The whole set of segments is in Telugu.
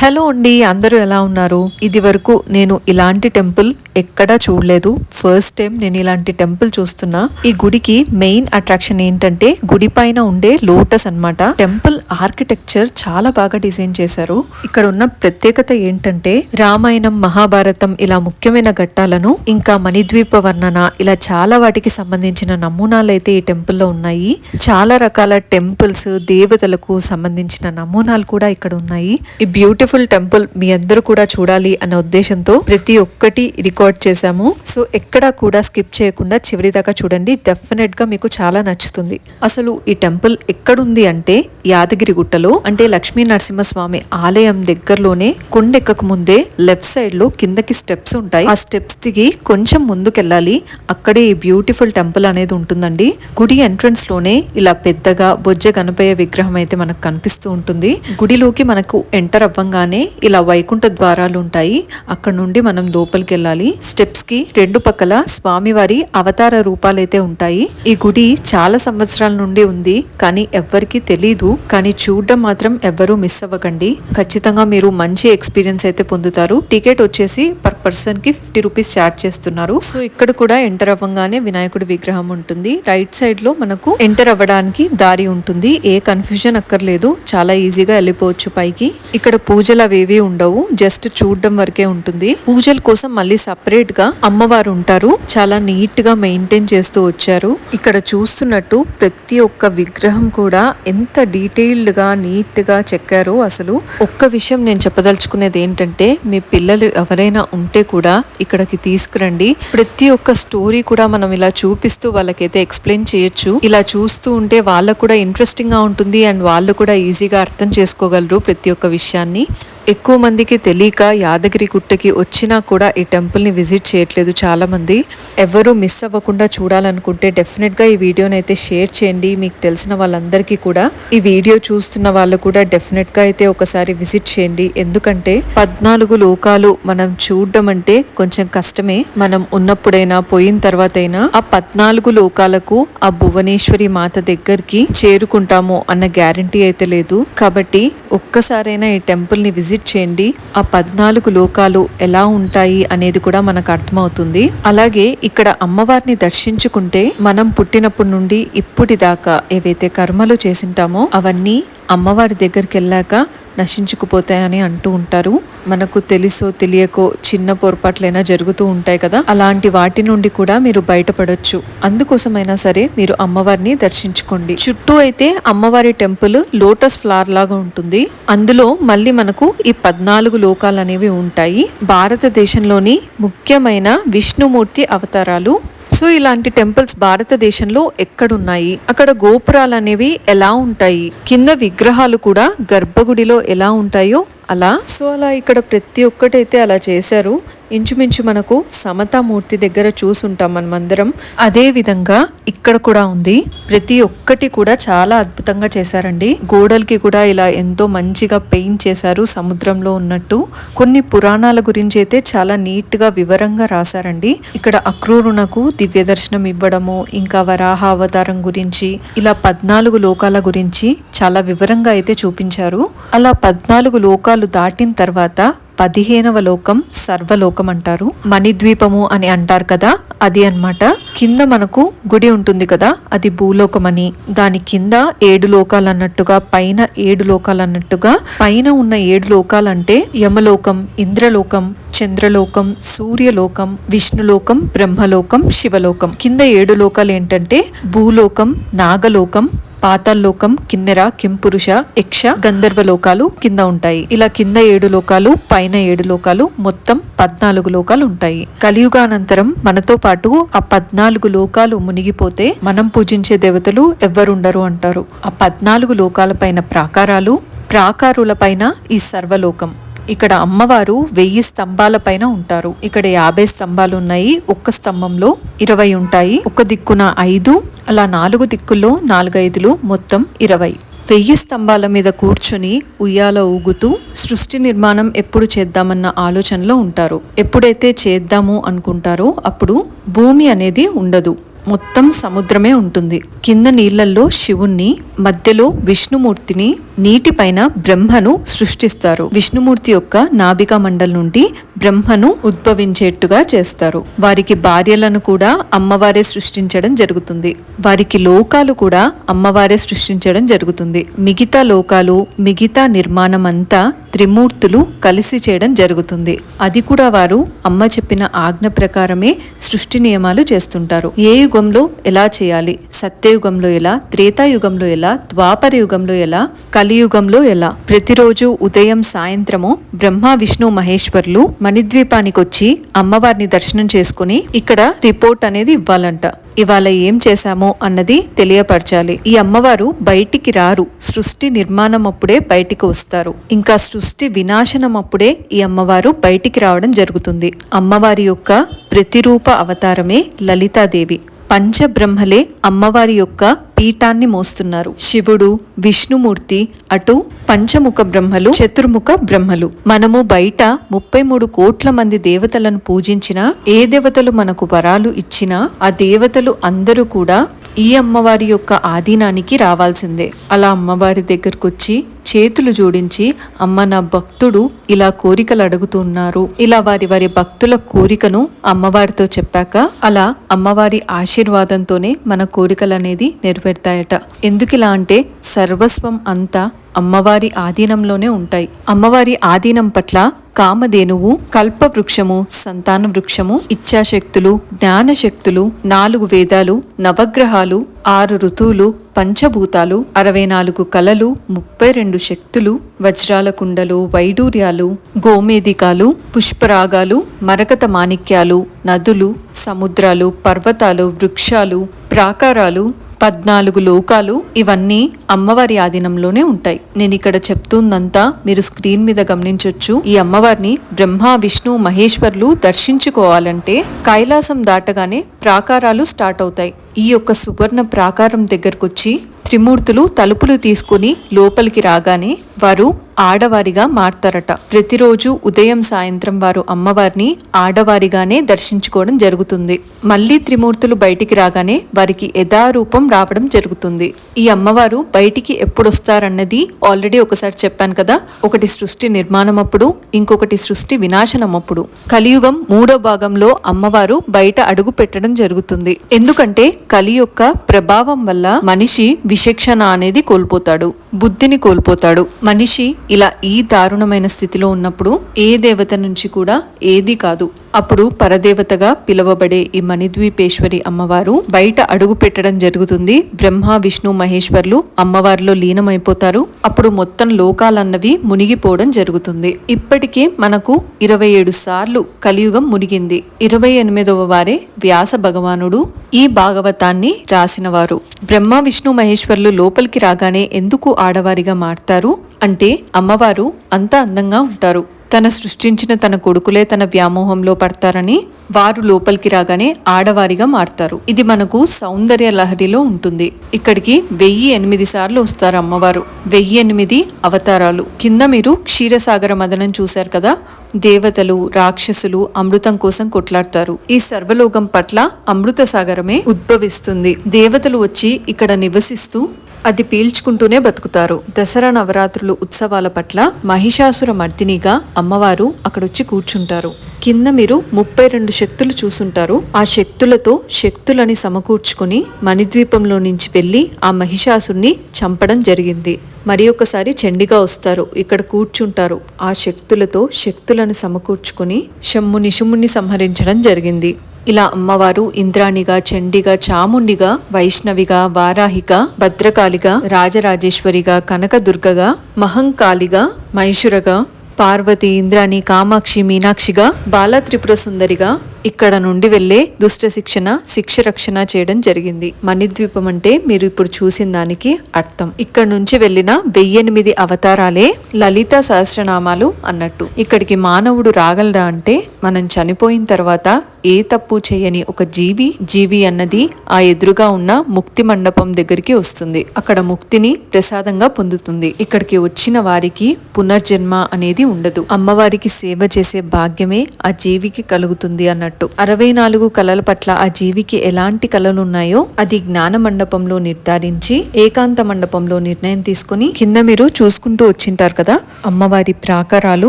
హలో అండి అందరూ ఎలా ఉన్నారు? ఇది వరకు నేను ఇలాంటి టెంపుల్ ఎక్కడా చూడలేదు. ఫస్ట్ టైం నేను ఇలాంటి టెంపుల్ చూస్తున్నా. ఈ గుడికి మెయిన్ అట్రాక్షన్ ఏంటంటే గుడి పైన ఉండే లోటస్ అన్నమాట. టెంపుల్ ఆర్కిటెక్చర్ చాలా బాగా డిజైన్ చేశారు. ఇక్కడ ఉన్న ప్రత్యేకత ఏంటంటే రామాయణం మహాభారతం ఇలా ముఖ్యమైన ఘట్టాలను ఇంకా మణిద్వీప వర్ణన ఇలా చాలా వాటికి సంబంధించిన నమూనాలు అయితే ఈ టెంపుల్లో ఉన్నాయి. చాలా రకాల టెంపుల్స్ దేవతలకు సంబంధించిన నమూనాలు కూడా ఇక్కడ ఉన్నాయి. ఈ బ్యూటిఫుల్ టెంపుల్ మీ అందరూ కూడా చూడాలి అనే ఉద్దేశంతో ప్రతి ఒక్కటి రికార్డ్ చేశాము. సో ఎక్కడా కూడా స్కిప్ చేయకుండా చివరి దాకా చూడండి. డెఫినెట్గా మీకు చాలా నచ్చుతుంది. అసలు ఈ టెంపుల్ ఎక్కడుంది అంటే యాదగిరి గుట్టలో అంటే లక్ష్మీ నరసింహస్వామి ఆలయం దగ్గరలోనే కొండెక్కక ముందే లెఫ్ట్ సైడ్లో కిందకి స్టెప్స్ ఉంటాయి. ఆ స్టెప్స్ దిగి కొంచెం ముందుకెళ్ళాలి. అక్కడే ఈ బ్యూటిఫుల్ టెంపుల్ అనేది ఉంటుందండి. గుడి ఎంట్రన్స్లోనే ఇలా పెద్దగా బొజ్జ గణపయ్య విగ్రహం అయితే మనకు కనిపిస్తూ ఉంటుంది. గుడిలోకి మనకు ఎంటర్ రాగానే ఇలా వైకుంఠ ద్వారాలు ఉంటాయి అక్కడ నుండి మనం లోపలికి వెళ్ళాలి స్టెప్స్కి రెండు పక్కల స్వామివారి అవతార రూపాలు అయితే ఉంటాయి. ఈ గుడి చాలా సంవత్సరాల నుండి ఉంది. కానీ ఎవ్వరికి తెలీదు. కానీ చూడడం మాత్రం ఎవ్వరూ మిస్ అవ్వకండి. ఖచ్చితంగా మీరు మంచి ఎక్స్పీరియన్స్ అయితే పొందుతారు. టికెట్ వచ్చేసి పర్ పర్సన్కి ఫిఫ్టీ రూపీస్ చార్జ్ చేస్తున్నారు. సో ఇక్కడ కూడా ఎంటర్ అవ్వగానే వినాయకుడి విగ్రహం ఉంటుంది. రైట్ సైడ్లో మనకు ఎంటర్ అవ్వడానికి దారి ఉంటుంది. ఏ కన్ఫ్యూజన్ అక్కర్లేదు. చాలా ఈజీగా వెళ్ళిపోవచ్చు పైకి. ఇక్కడ పూజ పూజలు అవేవి ఉండవు. జస్ట్ చూడడం వరకే ఉంటుంది. పూజల కోసం మళ్ళీ సపరేట్గా అమ్మవారు ఉంటారు. చాలా నీట్గా మెయింటైన్ చేస్తూ వచ్చారు. ఇక్కడ చూస్తున్నట్టు ప్రతి ఒక్క విగ్రహం కూడా ఎంత డీటెయిల్డ్గా నీట్గా చెక్కారో అసలు. ఒక్క విషయం నేను చెప్పదలుచుకునేది ఏంటంటే మీ పిల్లలు ఎవరైనా ఉంటే కూడా ఇక్కడికి తీసుకురండి. ప్రతి ఒక్క స్టోరీ కూడా మనం ఇలా చూపిస్తూ వాళ్ళకైతే ఎక్స్ప్లెయిన్ చేయొచ్చు. ఇలా చూస్తూ ఉంటే వాళ్ళకు కూడా ఇంట్రెస్టింగ్గా ఉంటుంది. అండ్ వాళ్ళు కూడా ఈజీగా అర్థం చేసుకోగలరు ప్రతి ఒక్క విషయాన్ని. ఎక్కువ మందికి తెలియక యాదగిరి గుట్టకి వచ్చినా కూడా ఈ టెంపుల్ని విజిట్ చేయట్లేదు చాలామంది. ఎవరు మిస్ అవ్వకుండా చూడాలనుకుంటే డెఫినెట్గా ఈ వీడియోని అయితే షేర్ చేయండి. మీకు తెలిసిన వాళ్ళందరికీ కూడా ఈ వీడియో చూస్తున్న వాళ్ళు కూడా డెఫినెట్గా అయితే ఒకసారి విజిట్ చేయండి. ఎందుకంటే పద్నాలుగు లోకాలు మనం చూడడం అంటే కొంచెం కష్టమే. మనం ఉన్నప్పుడైనా పోయిన తర్వాత అయినా ఆ పద్నాలుగు లోకాలకు ఆ భువనేశ్వరి మాత దగ్గరికి చేరుకుంటాము అన్న గ్యారంటీ అయితే లేదు. కాబట్టి ఒక్కసారైనా ఈ టెంపుల్ని విజిట్ విజిట్ చేయండి ఆ పద్నాలుగు లోకాలు ఎలా ఉంటాయి అనేది కూడా మనకు అర్థమవుతుంది. అలాగే ఇక్కడ అమ్మవారిని దర్శించుకుంటే మనం పుట్టినప్పటి నుండి ఇప్పటిదాకా ఏవైతే కర్మలు చేసింటామో అవన్నీ అమ్మవారి దగ్గరికి వెళ్ళాక నశించుకుపోతాయని అంటూ ఉంటారు. మనకు తెలుసో తెలియకో చిన్న పొరపాట్లైనా జరుగుతూ ఉంటాయి కదా? అలాంటి వాటి నుండి కూడా మీరు బయటపడొచ్చు. అందుకోసమైనా సరే మీరు అమ్మవారిని దర్శించుకోండి. చుట్టూ అయితే అమ్మవారి టెంపుల్ లోటస్ ఫ్లవర్ లాగా ఉంటుంది. అందులో మళ్ళీ మనకు ఈ పద్నాలుగు లోకాలు అనేవి ఉంటాయి. భారతదేశంలోని ముఖ్యమైన విష్ణుమూర్తి అవతారాలు సో ఇలాంటి టెంపుల్స్ భారతదేశంలో ఎక్కడున్నాయి? అక్కడ గోపురాలు అనేవి ఎలా ఉంటాయి? కింద విగ్రహాలు కూడా గర్భగుడిలో ఎలా ఉంటాయో అలా? సో అలా ఇక్కడ ప్రతి ఒక్కటైతే అలా చేశారు. ఇంచుమించు మనకు సమతామూర్తి దగ్గర చూసుంటాం మనమందరం అదే విధంగా ఇక్కడ కూడా ఉంది. ప్రతి ఒక్కటి కూడా చాలా అద్భుతంగా చేశారండి. గోడలకి కూడా ఇలా ఎంతో మంచిగా పెయింట్ చేశారు సముద్రంలో ఉన్నట్టు. కొన్ని పురాణాల గురించి అయితే చాలా నీట్గా వివరంగా రాశారండి. ఇక్కడ అక్రూరునకు దివ్య దర్శనం ఇవ్వడము ఇంకా వరాహ అవతారం గురించి ఇలా పద్నాలుగు లోకాల గురించి చాలా వివరంగా అయితే చూపించారు. అలా పద్నాలుగు లోకాలు దాటిన తర్వాత పదిహేనవ లోకం సర్వలోకం అంటారు మణిద్వీపము అని అంటారు కదా అది అన్నమాట. కింద మనకు గుడి ఉంటుంది కదా అది భూలోకం అని దాని కింద ఏడు లోకాలు అన్నట్టుగా పైన ఏడు లోకాలు అన్నట్టుగా పైన ఉన్న ఏడు లోకాలంటే యమలోకం ఇంద్రలోకం చంద్రలోకం సూర్యలోకం విష్ణులోకం బ్రహ్మలోకం శివలోకం. కింద ఏడు లోకాలు ఏంటంటే భూలోకం నాగలోకం పాతాల్లోకం కిన్నెర కింపురుష యక్ష గంధర్వ లోకాలు కింద ఉంటాయి. ఇలా కింద ఏడు లోకాలు పైన ఏడు లోకాలు మొత్తం పద్నాలుగు లోకాలు ఉంటాయి. కలియుగానంతరం మనతో పాటు ఆ పద్నాలుగు లోకాలు మునిగిపోతే మనం పూజించే దేవతలు ఎవ్వరుండరు అంటారు. ఆ పద్నాలుగు లోకాల పైన ప్రాకారాలు ప్రాకారుల పైన ఈ సర్వలోకం. ఇక్కడ అమ్మవారు వెయ్యి స్తంభాల పైన ఉంటారు. ఇక్కడ యాభై స్తంభాలు ఉన్నాయి ఒక్క స్తంభంలో ఇరవై ఉంటాయి. ఒక దిక్కున ఐదు అలా నాలుగు దిక్కుల్లో నాలుగైదులు మొత్తం ఇరవై. వెయ్యి స్తంభాల మీద కూర్చుని ఉయ్యాల ఊగుతూ సృష్టి నిర్మాణం ఎప్పుడు చేద్దామన్న ఆలోచనలో ఉంటారు. ఎప్పుడైతే చేద్దాము అనుకుంటారో అప్పుడు భూమి అనేది ఉండదు. మొత్తం సముద్రమే ఉంటుంది. కింద నీళ్ళల్లో శివుణ్ణి మధ్యలో విష్ణుమూర్తిని నీటిపైన బ్రహ్మను సృష్టిస్తారు. విష్ణుమూర్తి యొక్క నాభికా మండల్ నుండి బ్రహ్మను ఉద్భవించేట్టుగా చేస్తారు. వారికి భార్యలను కూడా అమ్మవారే సృష్టించడం జరుగుతుంది. వారికి లోకాలు కూడా అమ్మవారే సృష్టించడం జరుగుతుంది. మిగతా లోకాలు మిగతా నిర్మాణం అంతా త్రిమూర్తులు కలిసి చేయడం జరుగుతుంది. అది కూడా వారు అమ్మ చెప్పిన ఆజ్ఞ ప్రకారమే సృష్టి నియమాలు చేస్తుంటారు. ఏ యుగంలో ఎలా చేయాలి? సత్యయుగంలో ఎలా? త్రేతాయుగంలో ఎలా? ద్వాపర యుగంలో ఎలా? కలి కలియుగంలో ఎలా? ప్రతిరోజు ఉదయం సాయంత్రము బ్రహ్మ విష్ణు మహేశ్వర్లు మణిద్వీపానికి వచ్చి అమ్మవారిని దర్శనం చేసుకుని ఇక్కడ రిపోర్ట్ అనేది ఇవ్వాలంట. ఇవాళ ఏం చేశామో అన్నది తెలియపరచాలి. ఈ అమ్మవారు బయటికి రారు. సృష్టి నిర్మాణం అప్పుడే బయటికి వస్తారు. ఇంకా సృష్టి వినాశనం అప్పుడే ఈ అమ్మవారు బయటికి రావడం జరుగుతుంది. అమ్మవారి యొక్క ప్రతిరూప అవతారమే లలితాదేవి. పంచబ్రహ్మలే అమ్మవారి యొక్క పీఠాన్ని మోస్తున్నారు. శివుడు విష్ణుమూర్తి అటు పంచముఖ బ్రహ్మలు చతుర్ముఖ బ్రహ్మలు. మనము బయట ముప్పై మూడు కోట్ల మంది దేవతలను పూజించినా ఏ దేవతలు మనకు వరాలు ఇచ్చినా ఆ దేవతలు అందరూ కూడా ఈ అమ్మవారి యొక్క ఆధీనానికి రావాల్సిందే. అలా అమ్మవారి దగ్గరకు వచ్చి చేతులు జోడించి అమ్మ నా భక్తుడు ఇలా కోరికలు అడుగుతున్నారు ఇలా వారి వారి భక్తుల కోరికను అమ్మవారితో చెప్పాక అలా అమ్మవారి ఆశీర్వాదంతోనే మన కోరికలు అనేది నెరవేరుతాయట. ఎందుకు ఇలా అంటే సర్వస్వం అంతా అమ్మవారి ఆధీనంలోనే ఉంటాయి. అమ్మవారి ఆధీనం పట్ల కామధేనువు కల్ప వృక్షము సంతాన వృక్షము ఇచ్ఛాశక్తులు జ్ఞానశక్తులు నాలుగు వేదాలు నవగ్రహాలు ఆరు ఋతువులు పంచభూతాలు అరవై నాలుగు కళలు ముప్పై రెండు శక్తులు వజ్రాల కుండలు వైడూర్యాలు గోమేదికాలు పుష్పరాగాలు మరకత మాణిక్యాలు నదులు సముద్రాలు పర్వతాలు వృక్షాలు ప్రాకారాలు పద్నాలుగు లోకాలు ఇవన్నీ అమ్మవారి ఆధీనంలోనే ఉంటాయి. నేను ఇక్కడ చెప్తుందంతా మీరు స్క్రీన్ మీద గమనించొచ్చు. ఈ అమ్మవారిని బ్రహ్మ విష్ణు మహేశ్వర్లు దర్శించుకోవాలంటే కైలాసం దాటగానే ప్రాకారాలు స్టార్ట్ అవుతాయి. ఈ యొక్క సువర్ణ ప్రాకారం దగ్గరకొచ్చి త్రిమూర్తులు తలుపులు తీసుకుని లోపలికి రాగానే వారు ఆడవారిగా మారతారట. ప్రతిరోజు ఉదయం సాయంత్రం వారు అమ్మవారిని ఆడవారిగానే దర్శించుకోవడం జరుగుతుంది. మళ్ళీ త్రిమూర్తులు బయటికి రాగానే వారికి యథారూపం రావడం జరుగుతుంది. ఈ అమ్మవారు బయటికి ఎప్పుడొస్తారన్నది ఆల్రెడీ ఒకసారి చెప్పాను కదా. ఒకటి సృష్టి నిర్మాణం అప్పుడు ఇంకొకటి సృష్టి వినాశనం అప్పుడు కలియుగం మూడో భాగంలో అమ్మవారు బయట అడుగు పెట్టడం జరుగుతుంది. ఎందుకంటే కలి యొక్క ప్రభావం వల్ల మనిషి విచక్షణ అనేది కోల్పోతాడు బుద్ధిని కోల్పోతాడు. మనిషి ఇలా ఈ దారుణమైన స్థితిలో ఉన్నప్పుడు ఏ దేవత నుంచి కూడా ఏది కాదు. అప్పుడు పరదేవతగా పిలువబడే ఈ మణిద్వీపేశ్వరి అమ్మవారు బయట అడుగు పెట్టడం జరుగుతుంది. బ్రహ్మ విష్ణు మహేశ్వర్లు అమ్మవారిలో లీనమైపోతారు. అప్పుడు మొత్తం లోకాలన్నవి మునిగిపోవడం జరుగుతుంది. ఇప్పటికే మనకు ఇరవై ఏడు సార్లు కలియుగం మునిగింది. ఇరవై ఎనిమిదవ వారే వ్యాస భగవానుడు ఈ భాగవతాన్ని రాసినవారు. బ్రహ్మ విష్ణు మహేశ్వర్లు లోపలికి రాగానే ఎందుకు ఆడవారిగా మారుతారు? అంటే అమ్మవారు అంత అందంగా ఉంటారు. తన సృష్టించిన తన కొడుకులే తన వ్యామోహంలో పడతారని వారు లోపలికి రాగానే ఆడవారిగా మారతారు. ఇది మనకు సౌందర్య లహరిలో ఉంటుంది. ఇక్కడికి వెయ్యి ఎనిమిది సార్లు వస్తారు అమ్మవారు. వెయ్యి ఎనిమిది అవతారాలు. కింద మీరు క్షీరసాగర మదనం చూశారు కదా? దేవతలు రాక్షసులు అమృతం కోసం కొట్లాడతారు. ఈ సర్వలోకం పట్ల అమృత సాగరమే ఉద్భవిస్తుంది. దేవతలు వచ్చి ఇక్కడ నివసిస్తూ అది పీల్చుకుంటూనే బతుకుతారు దసరా నవరాత్రులు ఉత్సవాల పట్ల మహిషాసుర మర్దినిగా అమ్మవారు అక్కడొచ్చి కూర్చుంటారు. కింద మీరు ముప్పై రెండు శక్తులు చూసుంటారు. ఆ శక్తులతో శక్తులని సమకూర్చుకుని మణిద్వీపంలో నుంచి వెళ్ళి ఆ మహిషాసుని చంపడం జరిగింది. మరి ఒకసారి చండిగా వస్తారు. ఇక్కడ కూర్చుంటారు. ఆ శక్తులతో శక్తులను సమకూర్చుకుని షమ్ముని షుమ్ముని సంహరించడం జరిగింది. ఇలా అమ్మవారు ఇంద్రాణిగా చండిగా చాముండిగా వైష్ణవిగా వారాహిగా భద్రకాళిగా రాజరాజేశ్వరిగా కనకదుర్గగా మహంకాళిగా మహిషురగా పార్వతి ఇంద్రాణి కామాక్షి మీనాక్షిగా బాలత్రిపుర సుందరిగా ఇక్కడ నుండి వెళ్ళే దుష్ట శిక్షణ శిక్ష రక్షణ చేయడం జరిగింది. మణిద్వీపం అంటే మీరు ఇప్పుడు చూసిన దానికి అర్థం. ఇక్కడ నుంచి వెళ్ళిన వెయ్యెనిమిది అవతారాలే లలిత సహస్రనామాలు అన్నట్టు. ఇక్కడికి మానవుడు రాగలడా అంటే మనం చనిపోయిన తర్వాత ఏ తప్పు చేయని ఒక జీవి జీవి అన్నది ఆ ఎదురుగా ఉన్న ముక్తి మండపం దగ్గరికి వస్తుంది. అక్కడ ముక్తిని ప్రసాదంగా పొందుతుంది. ఇక్కడికి వచ్చిన వారికి పునర్జన్మ అనేది ఉండదు. అమ్మవారికి సేవ చేసే భాగ్యమే ఆ జీవికి కలుగుతుంది అన్నట్టు. పట్టు అరవై నాలుగు కళల పట్ల ఆ జీవికి ఎలాంటి కళలు ఉన్నాయో అది జ్ఞాన మండపంలో నిర్ధారించి ఏకాంత మండపంలో నిర్ణయం తీసుకుని కింద మీరు చూసుకుంటూ వచ్చింటారు కదా? అమ్మవారి ప్రాకారాలు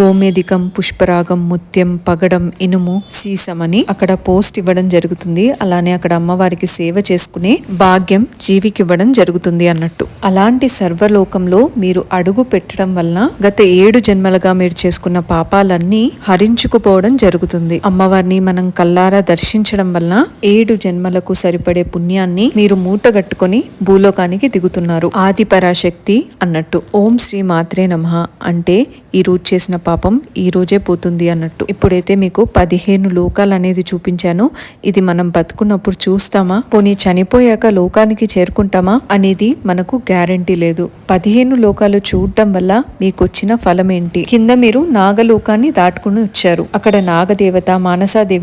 గోమేదికం పుష్పరాగం ముత్యం పగడం ఇనుము సీసం అని అక్కడ పోస్ట్ ఇవ్వడం జరుగుతుంది. అలానే అక్కడ అమ్మవారికి సేవ చేసుకునే భాగ్యం జీవికి ఇవ్వడం జరుగుతుంది అన్నట్టు. అలాంటి సర్వలోకంలో మీరు అడుగు పెట్టడం వలన గత ఏడు జన్మలుగా మీరు చేసుకున్న పాపాలన్నీ హరించుకుపోవడం జరుగుతుంది. అమ్మవారిని మన మనం కల్లారా దర్శించడం వలన ఏడు జన్మలకు సరిపడే పుణ్యాన్ని మీరు మూటగట్టుకొని భూలోకానికి దిగుతున్నారు. ఆది పరాశక్తి అన్నట్టు. ఓం శ్రీ మాత్రే నమ. అంటే ఈ రోజు చేసిన పాపం ఈ రోజే పోతుంది అన్నట్టు. ఇప్పుడైతే మీకు పదిహేను లోకాలు అనేది చూపించాను. ఇది మనం బతుకున్నప్పుడు చూస్తామా? పోనీ చనిపోయాక లోకానికి చేరుకుంటామా? అనేది మనకు గ్యారంటీ లేదు. పదిహేను లోకాలు చూడటం వల్ల మీకు వచ్చిన ఫలం ఏంటి కింద మీరు నాగలోకాన్ని దాటుకుని వచ్చారు. అక్కడ నాగదేవత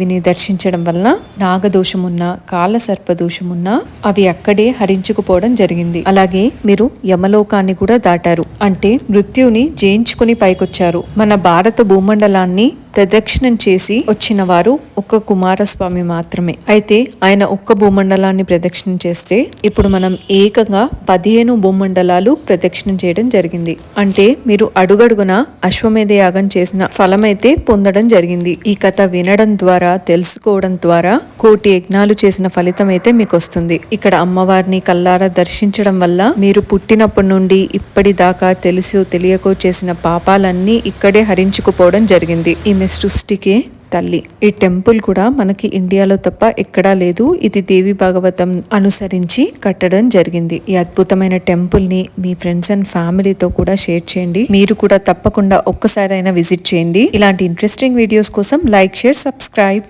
దేవిని దర్శించడం వలన నాగదోషమున్నా కాల సర్పదోషమున్నా అవి అక్కడే హరించుకుపోవడం జరిగింది. అలాగే మీరు యమలోకాన్ని కూడా దాటారు. అంటే మృత్యుని జయించుకుని పైకొచ్చారు. మన భారత భూమండలాన్ని ప్రదక్షిణం చేసి వచ్చిన వారు ఒక్క కుమారస్వామి మాత్రమే. అయితే ఆయన ఒక్క భూమండలాన్ని ప్రదక్షిణం చేస్తే ఇప్పుడు మనం ఏకంగా పదిహేను భూమండలాలు ప్రదక్షిణం చేయడం జరిగింది. అంటే మీరు అడుగడుగున అశ్వమేధ యాగం చేసిన ఫలమైతే పొందడం జరిగింది. ఈ కథ వినడం ద్వారా తెలుసుకోవడం ద్వారా కోటి యజ్ఞాలు చేసిన ఫలితం అయితే మీకు వస్తుంది ఇక్కడ అమ్మవారిని కల్లారా దర్శించడం వల్ల మీరు పుట్టినప్పటి నుండి ఇప్పటిదాకా తెలుసు తెలియకో చేసిన పాపాలన్నీ ఇక్కడే హరించుకుపోవడం జరిగింది. ఈమె సృష్టికే తల్లి. ఈ టెంపుల్ కూడా మనకి ఇండియాలో తప్ప ఎక్కడా లేదు. ఇది దేవి భాగవతం అనుసరించి కట్టడం జరిగింది. ఈ అద్భుతమైన టెంపుల్ని మీ ఫ్రెండ్స్ అండ్ ఫ్యామిలీతో కూడా షేర్ చేయండి. మీరు కూడా తప్పకుండా ఒక్కసారైనా విజిట్ చేయండి. ఇలాంటి ఇంట్రెస్టింగ్ వీడియోస్ కోసం లైక్ షేర్ సబ్స్క్రైబ్.